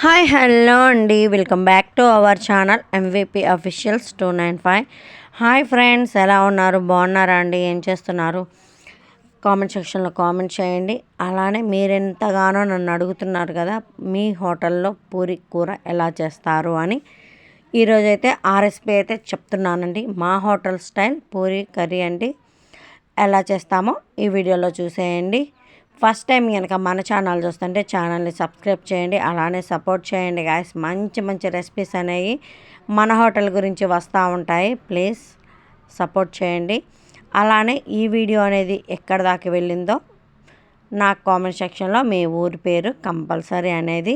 Hi hello అండి. Welcome back to our channel MVP officials two nine five hi friends ఎలా ఉన్నారు? బాగున్నారా అండి? ఏం చేస్తున్నారు? కామెంట్ సెక్షన్లో కామెంట్ చేయండి. అలానే మీరెంతగానో నన్ను అడుగుతున్నారు కదా మీ హోటల్లో పూరి కూర ఎలా చేస్తారు అని. ఈరోజైతే ఆర్ఎస్పి అయితే చెప్తున్నానండి. మా హోటల్ స్టైల్ పూరి కర్రీ అండి. ఎలా చేస్తామో ఈ వీడియోలో చూసేయండి. ఫస్ట్ టైం కనుక మన ఛానల్ చూస్తుంటే ఛానల్ని సబ్స్క్రైబ్ చేయండి అలానే సపోర్ట్ చేయండి గాయస్ మంచి మంచి రెసిపీస్ అనేవి మన హోటల్ గురించి వస్తూ ఉంటాయి. ప్లీజ్ సపోర్ట్ చేయండి. అలానే ఈ వీడియో అనేది ఎక్కడ దాకా వెళ్ళిందో నాకు కామెంట్ సెక్షన్లో మీ ఊరి పేరు కంపల్సరీ అనేది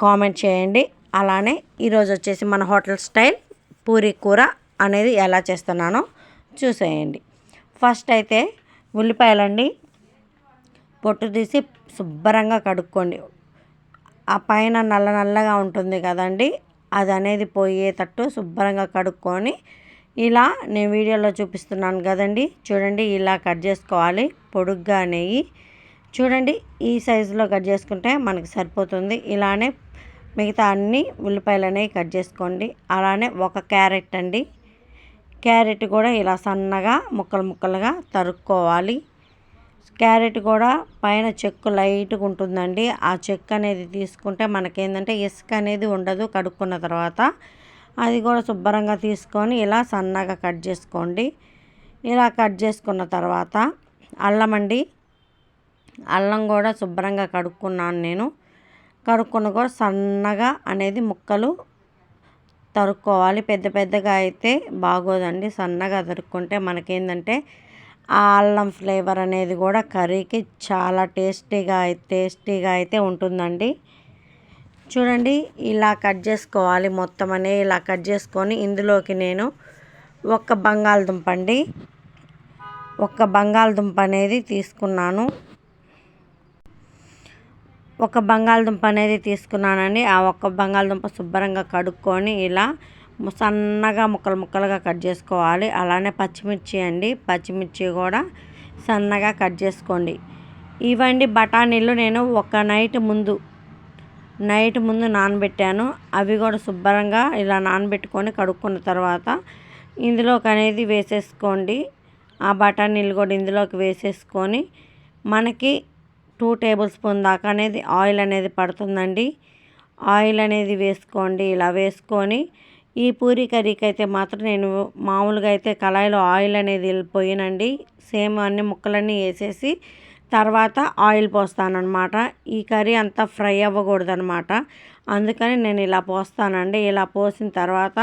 కామెంట్ చేయండి. అలానే ఈరోజు వచ్చేసి మన హోటల్ స్టైల్ పూరి కూర అనేది ఎలా చేస్తున్నానో చూసేయండి. ఫస్ట్ అయితే ఉల్లిపాయలండి పొట్టు తీసి శుభ్రంగా కడుక్కోండి. ఆ పైన నల్ల నల్లగా ఉంటుంది కదండి అది అనేది పోయేటట్టు శుభ్రంగా కడుక్కొని ఇలా నేను వీడియోలో చూపిస్తున్నాను కదండి. చూడండి ఇలా కట్ చేసుకోవాలి. పొడుగ్గా నెయ్యి చూడండి ఈ సైజులో కట్ చేసుకుంటే మనకి సరిపోతుంది. ఇలానే మిగతా అన్ని ఉల్లిపాయలు అనేవి కట్ చేసుకోండి. అలానే ఒక క్యారెట్ అండి. క్యారెట్ కూడా ఇలా సన్నగా ముక్కలు ముక్కలుగా తరుక్కోవాలి. క్యారెట్ కూడా పైన చెక్కు లైట్గా ఉంటుందండి. ఆ చెక్ అనేది తీసుకుంటే మనకేంటంటే ఇసుక అనేది ఉండదు కడుక్కున్న తర్వాత. అది కూడా శుభ్రంగా తీసుకొని ఇలా సన్నగా కట్ చేసుకోండి. ఇలా కట్ చేసుకున్న తర్వాత అల్లం అండి. అల్లం కూడా శుభ్రంగా కడుక్కున్నాను నేను. కడుక్కున్న కూడా సన్నగా అనేది ముక్కలు తరుక్కోవాలి. పెద్ద పెద్దగా అయితే బాగోదండి. సన్నగా తరుక్కుంటే మనకేంటంటే ఆ అల్లం ఫ్లేవర్ అనేది కూడా కర్రీకి చాలా టేస్టీగా టేస్టీగా అయితే ఉంటుందండి. చూడండి ఇలా కట్ చేసుకోవాలి మొత్తం అనేది ఇలా కట్ చేసుకొని ఇందులోకి నేను ఒక బంగాళదుంప అండి. ఒక బంగాళదుంప అనేది తీసుకున్నాను. ఒక బంగాళదుంప అనేది తీసుకున్నానండి. ఆ ఒక్క బంగాళదుంప శుభ్రంగా కడుక్కొని ఇలా సన్నగా ముక్కలు ముక్కలుగా కట్ చేసుకోవాలి. అలానే పచ్చిమిర్చి అండి. పచ్చిమిర్చి కూడా సన్నగా కట్ చేసుకోండి. ఇవండి బఠానీలు. నేను ఒక నైట్ ముందు నైట్ ముందు నానబెట్టాను. అవి కూడా శుభ్రంగా ఇలా నానబెట్టుకొని కడుక్కున్న తర్వాత ఇందులోకి అనేది వేసేసుకోండి. ఆ బఠానీలు కూడా ఇందులోకి వేసేసుకొని మనకి టూ టేబుల్ స్పూన్ దాకా అనేది ఆయిల్ అనేది పడుతుందండి. ఆయిల్ అనేది వేసుకోండి. ఇలా వేసుకొని ఈ పూరి కర్రీకి అయితే మాత్రం నేను మామూలుగా అయితే కళాయిలో ఆయిల్ అనేది వెళ్ళిపోయినండి సేమ్ అన్ని ముక్కలన్నీ వేసేసి తర్వాత ఆయిల్ పోస్తానమాట ఈ కర్రీ అంతా ఫ్రై అవ్వకూడదనమాట అందుకని నేను ఇలా పోస్తానండి. ఇలా పోసిన తర్వాత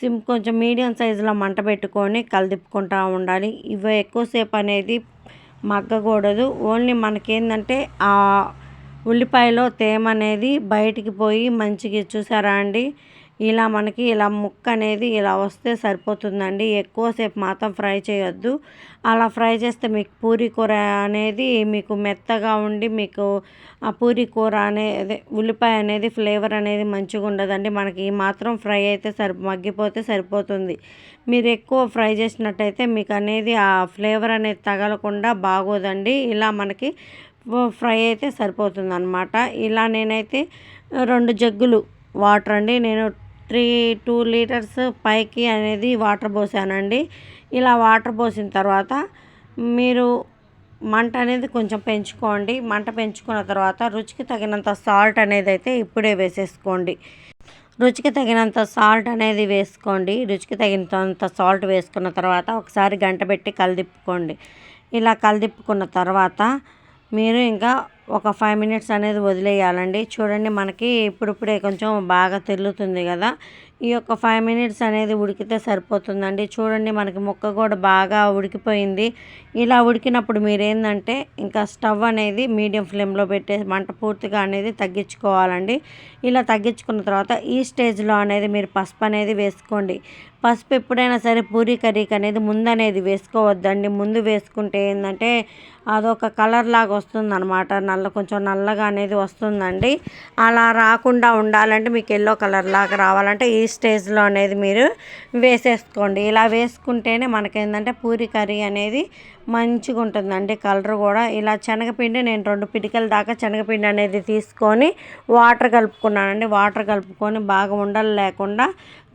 సిమ్ కొంచెం మీడియం సైజులో మంట పెట్టుకొని కలిదిప్పుకుంటూ ఉండాలి. ఇవి ఎక్కువసేపు అనేది మగ్గకూడదు. ఓన్లీ మనకేంటంటే ఆ ఉల్లిపాయలో తేమ అనేది బయటికి పోయి మంచిగా చూసారా అండి? ఇలా మనకి ఇలా ముక్క అనేది ఇలా వస్తే సరిపోతుందండి. ఎక్కువసేపు మాత్రం ఫ్రై చేయొద్దు. అలా ఫ్రై చేస్తే మీకు పూరి కూర అనేది మీకు మెత్తగా ఉండి మీకు ఆ పూరి కూర అనేది ఉల్లిపాయ అనేది ఫ్లేవర్ అనేది మంచిగా ఉండదండి. మనకి ఈ మాత్రం ఫ్రై అయితే సరి మగ్గిపోతే సరిపోతుంది. మీరు ఎక్కువ ఫ్రై చేసినట్టయితే మీకు అనేది ఆ ఫ్లేవర్ అనేది తగలకుండా బాగోదండి. ఇలా మనకి ఫ్రై అయితే సరిపోతుంది అనమాట ఇలా నేనైతే రెండు జగ్గులు వాటర్ అండి. నేను త్రీ టూ లీటర్స్ పైకి అనేది వాటర్ పోసానండి. ఇలా వాటర్ పోసిన తర్వాత మీరు మంట అనేది కొంచెం పెంచుకోండి. మంట పెంచుకున్న తర్వాత రుచికి తగినంత సాల్ట్ అనేది అయితే ఇప్పుడే వేసేసుకోండి. రుచికి తగినంత సాల్ట్ అనేది వేసుకోండి. రుచికి తగినంత సాల్ట్ వేసుకున్న తర్వాత ఒకసారి గంట పెట్టి కలిదిప్పుకోండి. ఇలా కలిదిప్పుకున్న తర్వాత మీరు ఇంకా ఒక ఫైవ్ మినిట్స్ అనేది వదిలేయాలండి. చూడండి మనకి ఇప్పుడిప్పుడే కొంచెం బాగా తెల్లుతుంది కదా. ఈ యొక్క ఫైవ్ మినిట్స్ అనేది ఉడికితే సరిపోతుందండి. చూడండి మనకి ముక్క కూడా బాగా ఉడికిపోయింది. ఇలా ఉడికినప్పుడు మీరేందంటే ఇంకా స్టవ్ అనేది మీడియం ఫ్లేమ్లో పెట్టే మంట పూర్తిగా అనేది తగ్గించుకోవాలండి. ఇలా తగ్గించుకున్న తర్వాత ఈ స్టేజ్లో అనేది మీరు పసుపు అనేది వేసుకోండి. పసుపు ఎప్పుడైనా సరే పూరీ కర్రీకి అనేది ముందు అనేది వేసుకోవద్దండి. ముందు వేసుకుంటే ఏంటంటే అదొక కలర్ లాగా వస్తుంది అనమాట నల్ల కొంచెం నల్లగా అనేది వస్తుందండి. అలా రాకుండా ఉండాలంటే మీకు ఎల్లో కలర్ లాగా రావాలంటే ఈ స్టేజ్లో అనేది మీరు వేసేసుకోండి. ఇలా వేసుకుంటేనే మనకేంటంటే పూరి కర్రీ అనేది మంచిగా ఉంటుందండి కలర్ కూడా ఇలా శనగపిండి నేను రెండు పిడికల దాకా శనగపిండి అనేది తీసుకొని వాటర్ కలుపుకున్నానండి వాటర్ కలుపుకొని బాగా ఉండలు లేకుండా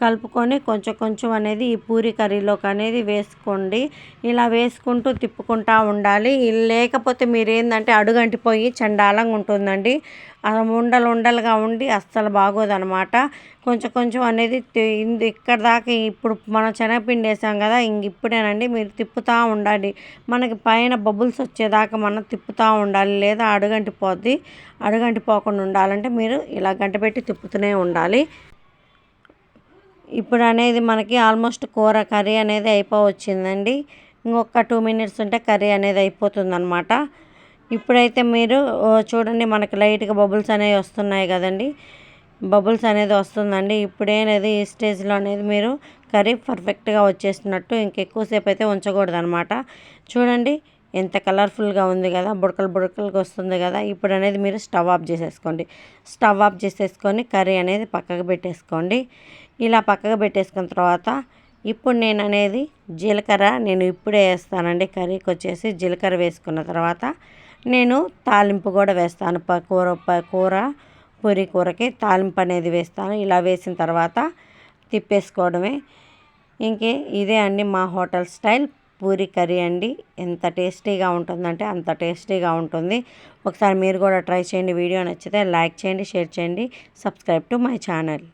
కలుపుకొని కొంచెం కొంచెం అనేది ఈ పూరి కర్రీలోకి అనేది వేసుకోండి. ఇలా వేసుకుంటూ తిప్పుకుంటూ ఉండాలి. లేకపోతే మీరు ఏంటంటే అడుగంటిపోయి చండాలంగా ఉంటుందండి. ఉండలు ఉండలుగా ఉండి అస్సలు బాగోదనమాట. కొంచెం కొంచెం అనేది ఇక్కడ దాకా ఇప్పుడు మనం శనగపిండి వేసాం కదా ఇంక ఇప్పుడేనండి మీరు తిప్పుతూ ఉండాలి మనకి పైన బబుల్స్ వచ్చేదాకా మనం తిప్పుతూ ఉండాలి లేదా అడుగంటి పోతుంది అడుగంటి పోకుండా ఉండాలంటే మీరు ఇలా గంట పెట్టి తిప్పుతూనే ఉండాలి. ఇప్పుడు అనేది మనకి ఆల్మోస్ట్ కూర కర్రీ అనేది అయిపోవచ్చిందండి. ఇంకొక టూ మినిట్స్ ఉంటే కర్రీ అనేది అయిపోతుంది అనమాట ఇప్పుడైతే మీరు చూడండి మనకి లైట్గా బబుల్స్ అనేవి వస్తున్నాయి కదండి. బబుల్స్ అనేది వస్తుందండి. ఇప్పుడేనేది ఈ స్టేజ్లో అనేది మీరు కర్రీ పర్ఫెక్ట్గా వచ్చేసినట్టు ఇంకెక్కువసేపు అయితే ఉంచకూడదు అనమాట చూడండి ఎంత కలర్ఫుల్గా ఉంది కదా బుడకలు బుడకలుగా వస్తుంది కదా ఇప్పుడు అనేది మీరు స్టవ్ ఆఫ్ చేసేసుకోండి. స్టవ్ ఆఫ్ చేసేసుకొని కర్రీ అనేది పక్కకు పెట్టేసుకోండి. ఇలా పక్కకు పెట్టేసుకున్న తర్వాత ఇప్పుడు నేను అనేది జీలకర్ర నేను ఇప్పుడే వేస్తానండి. కర్రీకి వచ్చేసి జీలకర్ర వేసుకున్న తర్వాత నేను తాలింపు కూడా వేస్తాను. కూర కూర పూరి కూరకి తాలింపు అనేది వేస్తాను. ఇలా వేసిన తర్వాత తిప్పేసుకోవడమే. ఇంకే ఇదే అండి మా హోటల్ స్టైల్. పూరి కర్రీ అండి. ఎంత టేస్టీగా ఉంటుందంటే అంత టేస్టీగా ఉంటుంది. ఒకసారి మీరు కూడా ట్రై చేయండి. వీడియో నచ్చితే లైక్ చేయండి షేర్ చేయండి. Subscribe to my channel.